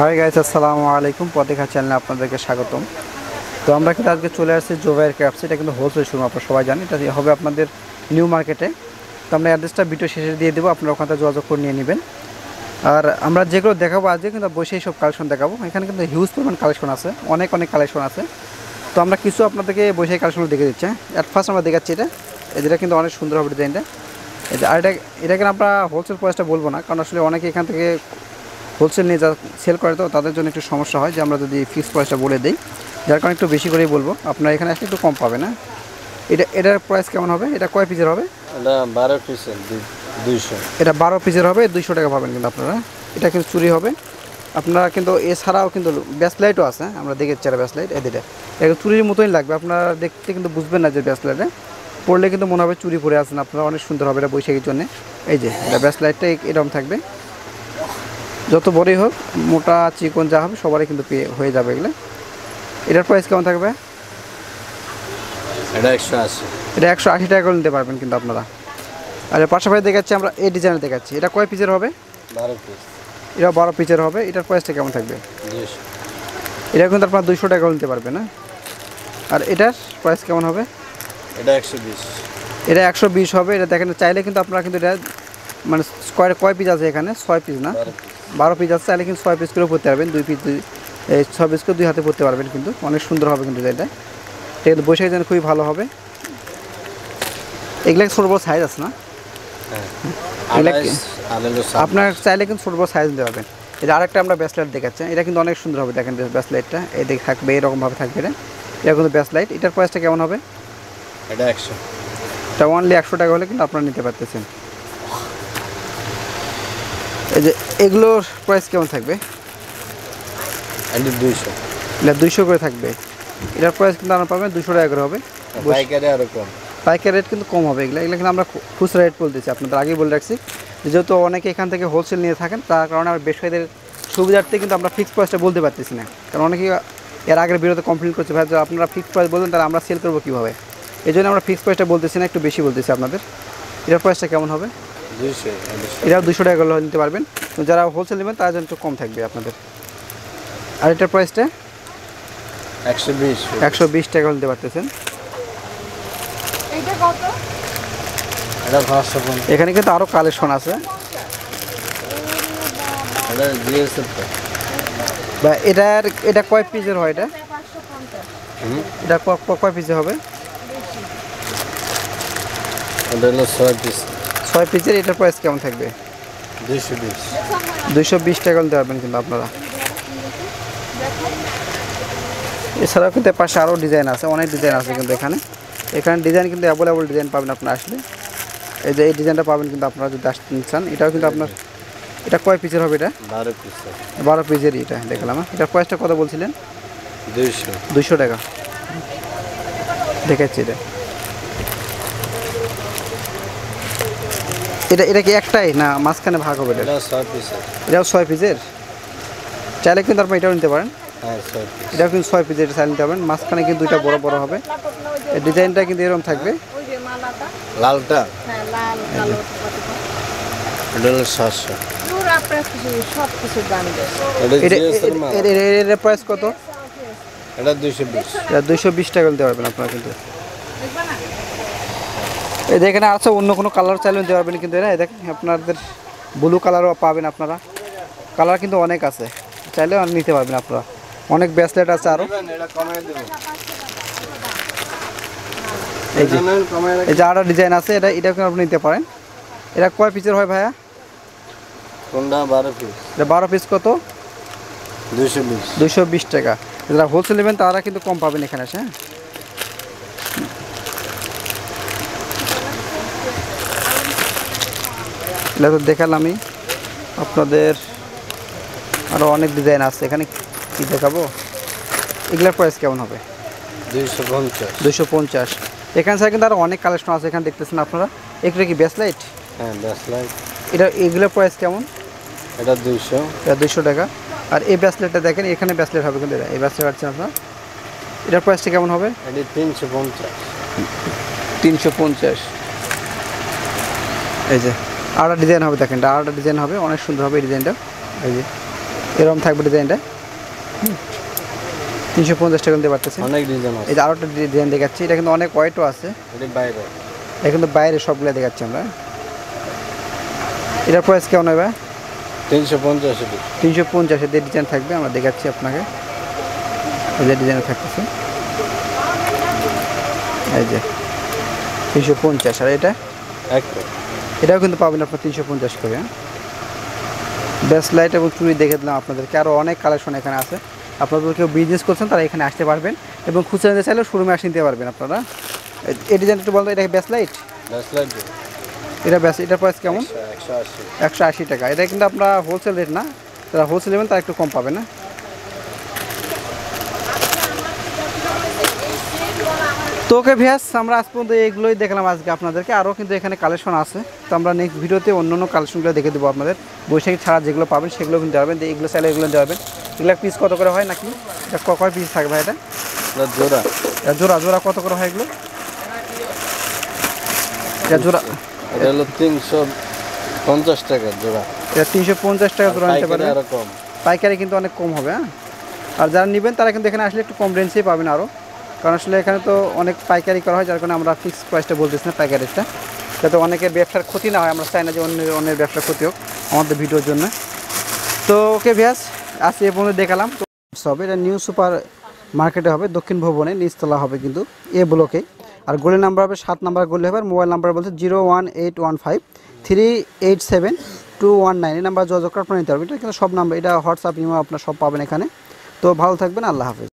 Hi guys আসসালামু আলাইকুম পথেখা চ্যানেলে আপনাদেরকে স্বাগতম। তো আমরা কিন্তু আজকে চলে আসছি জোবাইয়ের ক্যাপস এটা কিন্তু হোলসেল শোরুম আপনারা সবাই জানেন। এটা হবে আপনাদের নিউ মার্কেটে তো আমরা অ্যাড্রেসটা ভিডিও শেষে দিয়ে দেবো। আপনারা ওখান থেকে যোগাযোগ করে নিয়ে নেবেন। আর আমরা যেগুলো দেখাবো আজকে, কিন্তু বসে সব কালেকশন দেখাবো। এখানে কিন্তু হিউজ পরিমাণ কালেকশন আছে। অনেক অনেক কালেকশন আছে। তো আমরা কিছু আপনাদেরকে বসে কালেকশনগুলো দেখে দিচ্ছি অ্যাট ফার্স্ট আমরা দেখাচ্ছি এটা। এটা কিন্তু অনেক সুন্দর হবে ডিজাইনটা আর এটা এটা এটাকে আমরা হোলসেল প্রাইসটা বলব না। কারণ আসলে অনেকে এখান থেকে হোলসেল নিয়ে যা সেল করে তো তাদের জন্য একটু সমস্যা হয় যে আমরা যদি ফিক্সড প্রাইসটা বলে দিই যার কারণে একটু বেশি করেই বলব। আপনার এখানে আসলে একটু কম পাবে না এটা এটার প্রাইস কেমন হবে? এটা কয় পিসের হবে? এটা বারো পিসের দুইশো। এটা বারো পিসের হবে দুইশো টাকা পাবেন কিন্তু আপনারা এটা কিন্তু চুরি হবে। আপনারা কিন্তু এছাড়াও কিন্তু ব্যাস লাইটও আছে আমরা দেখেছি আর ব্যাস লাইট এদিকে এটা চুরির মতোই লাগবে আপনারা দেখতে কিন্তু বুঝবেন না যে ব্যাস লাইটে পড়লে কিন্তু মনে হবে চুরি পরে আছেন আপনারা অনেক সুন্দর হবে এটা বৈশাখীর জন্য। এই যে এটা ব্যাস লাইটটা এরকম থাকবে। যত বড়ই হোক মোটা চিকন যা হবে সবারই কিন্তু পেয়ে হয়ে যাবে এগুলো। এটার প্রাইস কেমন থাকবে? এটা একশো আশি। এটা একশো আশি টাকা করে নিতে পারবেন কিন্তু আপনারা। আর পাশাপাশি দেখাচ্ছি আমরা এই ডিজাইনের দেখাচ্ছি। এটা কয় পিসের হবে? বারো পিস এটা বারো পিসের হবে। এটার প্রাইসটা কেমন থাকবে? এটা কিন্তু আপনার দুইশো টাকা করে নিতে পারবেন না আর এটার প্রাইস কেমন হবে? এটা একশো বিশ। এটা একশো বিশ হবে। এটা দেখেন চাইলে কিন্তু আপনারা কিন্তু এটা মানে কয় কয় পিস আছে এখানে? ছয় পিস না? বারো পিস আছে চাইলে কিন্তু ছয় পিস করে পড়তে পারবেন। দুই পিস দুই এই ছয় পিস করে দুই হাতে পড়তে পারবেন কিন্তু। অনেক সুন্দর হবে কিন্তু এটা এটা কিন্তু বৈশাখী যেন খুবই ভালো হবে। এগুলো ছোটো বড় সাইজ আছে না? হ্যাঁ। আপনার চাইলে কিন্তু ছোটো বড় সাইজ নিতে পারবেন। এটা আরেকটা আমরা ব্যাসলাইট দেখাচ্ছি এটা কিন্তু অনেক সুন্দর হবে দেখেন ব্যাসলাইটটা এই দিকে থাকবে এরকমভাবে থাকবে এটা। এটা কিন্তু ব্যাসলাইট এটার প্রাইসটা কেমন হবে? এটা একশো। এটা অনলি একশো টাকা হলে কিন্তু আপনারা নিতে পারতেছেন। এই যে এগুলোর প্রাইস কেমন থাকবে? দুইশো। এটা দুইশো করে থাকবে। এটার প্রাইস কিন্তু আপনারা পাবেন দুশো টাকা করে হবে। পাইকারি কম। পাইকারি রেট কিন্তু কম হবে। এগুলো এগুলো কিন্তু আমরা খুচরা রেট বলতেছি আপনাদের আগেই বলে রাখছি। যেহেতু অনেকে এখান থেকে হোলসেল নিয়ে থাকেন তার কারণে আমরা ব্যবসায়ীদের সুবিধার্থে কিন্তু আমরা ফিক্সড প্রাইসটা বলতে পারতেছি না। কারণ অনেকে এর আগের বিরোধে কমপ্লেন করছে ভাই আপনারা ফিক্সড প্রাইস বলবেন তাহলে আমরা সেল করব কীভাবে? এই জন্য আমরা ফিক্সড প্রাইসটা বলতেছি না একটু বেশি বলতেছি আপনাদের। এটার প্রাইসটা কেমন হবে? এটাও দুশো টাকা করে নিতে পারবেন। যারা হোলসেল নেবেন তার জন্য একটু কম থাকবে আপনাদের। আর এটার প্রাইসটা একশো বিশ। একশো বিশ টাকা করে নিতে পারতেছেন। এটা এখানে কিন্তু আরও কালেকশন আছে। বা এটার এটা কয় পিসের হয় এটা? এটা ক- ক- কয় পিসে হবে? এটা হলো ছয় পিস ছয় পিসের এটার প্রাইস কেমন থাকবে? দুইশো বিশ। টাকা পারবেন কিন্তু আপনারা। এছাড়াও কিন্তু পাশে আরও ডিজাইন আছে অনেক ডিজাইন আছে কিন্তু এখানে। এখানে ডিজাইন কিন্তু অ্যাভেলেবল ডিজাইন পাবেন আপনার আসলে। এই যে এই ডিজাইনটা পাবেন কিন্তু আপনারা যদি আসতে চান এটাও কিন্তু আপনার এটা কয় পিসের হবে এটা? বারো পিস বারো পিসের এটা দেখলাম হ্যাঁ? এটার প্রাইসটা কত বলছিলেন? দুইশো। দুইশো টাকা। দেখাচ্ছি এটা। এটা এটা কি একটাই? না মাঝখানে ভাগ হবে এটা? এটা ছয় পিসের এটাও ছয় পিসের চাইলে কিন্তু আপনি এটাও নিতে পারেন। হ্যাঁ এটাও কিন্তু ছয় পিসের এটা চাইলে নিতে পারেন। মাঝখানে কিন্তু দুইটা বড় বড় হবে। এই ডিজাইনটা কিন্তু এরকম থাকবে। ওই যে মালাটা লালটা? হ্যাঁ লাল কালো এটা প্রাইস কত? এটা দুইশো বিশ টাকা নিতে পারবেন আপনারা কিন্তু। এই যে এখানে আছে অন্য কোনো কালার চাইলে নিতে পারবেন কিন্তু এই দেখেন আপনাদের ব্লু কালারও পাবেন আপনারা। কালার কিন্তু অনেক আছে। চাইলে নিতে পারবেন আপনারা। অনেক ব্যাসলেট আছে আরও এই যে কমাই এই যে আরও ডিজাইন আছে এটা এটা কিন্তু আপনি নিতে পারেন। এটা কয় পিসের হয় ভাইয়া? কোনটা? বারো পিস এটা বারো পিস কত? দুইশো বিশ। টাকা। যারা হোলসেল নেবেন তারা কিন্তু কম পাবেন এখানে এসে হ্যাঁ? এগুলো তো দেখালামই। আপনাদের আরও অনেক ডিজাইন আছে। এখানে কি দেখাবো? এগুলোর প্রাইস কেমন হবে? দুইশো পঞ্চাশ। দুশো পঞ্চাশ। এখানে ছাড়া কিন্তু আরও অনেক কালেকশন আছে। এখানে দেখতেছেন আপনারা? এগুলো কি ব্যাস লাইট হ্যাঁ লাখ এটা এগুলোর প্রাইস কেমন? এটা দুইশো। এটা দুশো টাকা। আর এই ব্যাসলেটটা দেখেন এখানে ব্যাসলেট হবে কিন্তু এই ব্যাসলেট পাচ্ছেন আপনার। এটার প্রাইসটা কেমন হবে? এটি তিনশো পঞ্চাশ। তিনশো পঞ্চাশ। এই যে আরেকটা ডিজাইন হবে দেখেন আরেকটা ডিজাইন হবে অনেক সুন্দর হবে এই ডিজাইনটা। এই যে এরকম থাকবে ডিজাইনটা। তিনশো পঞ্চাশ টাকা দিতে পারতেছে। অনেক ডিজাইন আছে। এই যে আরও একটা ডিজাইন দেখাচ্ছি এটা কিন্তু অনেক ওয়াইটও আছে। এটি বাইরে। এটা কিন্তু বাইরে সবগুলো দেখাচ্ছি আমরা। এটার প্রাইস কেমন হবে তিনশো পঞ্চাশ তিনশো পঞ্চাশের যে ডিজাইন থাকবে আমরা দেখাচ্ছি আপনাকে। এই যে ডিজাইন থাকতেছে। এই যে তিনশো পঞ্চাশ। আর এটা? এক এটাও কিন্তু পাবেন আপনার তিনশো পঞ্চাশ করে বেস্ট লাইট এবং চুড়ি দেখে দিলাম আপনাদেরকে। আরও অনেক কালেকশন এখানে আছে। আপনাদের কেউ বিজনেস করছেন তারা এখানে আসতে পারবেন এবং খুচরা নিতে চাইলেও শোরুমে আসে নিতে পারবেন আপনারা। এই ডিজাইন একটু বলতো এটা বেস্ট লাইট এটা বেস্ট এটার প্রাইস কেমন? একশো আশি। একশো আশি টাকা। এটা কিন্তু আপনার হোলসেল রেট না। যারা হোলসেল নেবেন তারা একটু কম পাবে না তো ওকে ভিয়াস আমরা আজ পর্যন্ত এইগুলোই দেখলাম আজকে আপনাদেরকে। আরও কিন্তু এখানে কালেকশন আছে। তো আমরা নেক্সট ভিডিওতে অন্য অন্য কালেকশনগুলো দেখে দেবো আপনাদের। বৈশাখী ছাড়া যেগুলো পাবেন সেগুলো কিন্তু দেওয়াবেন এগুলো চাইলে এগুলো দেওয়াবেন এগুলো পিস কত করে হয় নাকি? এটা ক- কয় পিস থাকবে এটা? জোড়া। জোড়া জোড়া কত করে হয় এগুলো? জোড়া। এটা হলো তিনশো পঞ্চাশ টাকা জোড়া। এটা তিনশো পঞ্চাশ টাকা জোড়া নিতে কম। পাইকারি কিন্তু অনেক কম হবে হ্যাঁ? আর যারা নেবেন তারা কিন্তু এখানে আসলে একটু কম রেঞ্জেই পাবেন আরও কারণ আসলে এখানে তো অনেক পাইকারি করা হয়, যার কারণে আমরা ফিক্সড প্রাইসটা বলতেছি না পাইকারিটা। যাতে অনেকের ব্যবসার ক্ষতি না হয়, আমরা চাই না যে অন্যের অন্যের ব্যবসার ক্ষতি হোক আমাদের ভিডিওর জন্য। তো ওকে ভিয়াস আজ এ পর্যন্ত দেখালাম। তো হবে, এটা নিউ সুপার মার্কেটে হবে, দক্ষিণ ভবনে, নিচতলা হবে কিন্তু এ ব্লকে আর গোলি নাম্বার হবে, সাত নাম্বার গোলি হবে, আর মোবাইল নাম্বার বলছে zero one eight one five three eight seven two one nine এই নাম্বার যোগাযোগ করে নিতে পারবেন। এটা কিন্তু সব নাম্বার এটা হোয়াটসঅ্যাপ ইমো আপনার সব পাবেন এখানে। তো ভালো থাকবেন, আল্লাহ হাফেজ।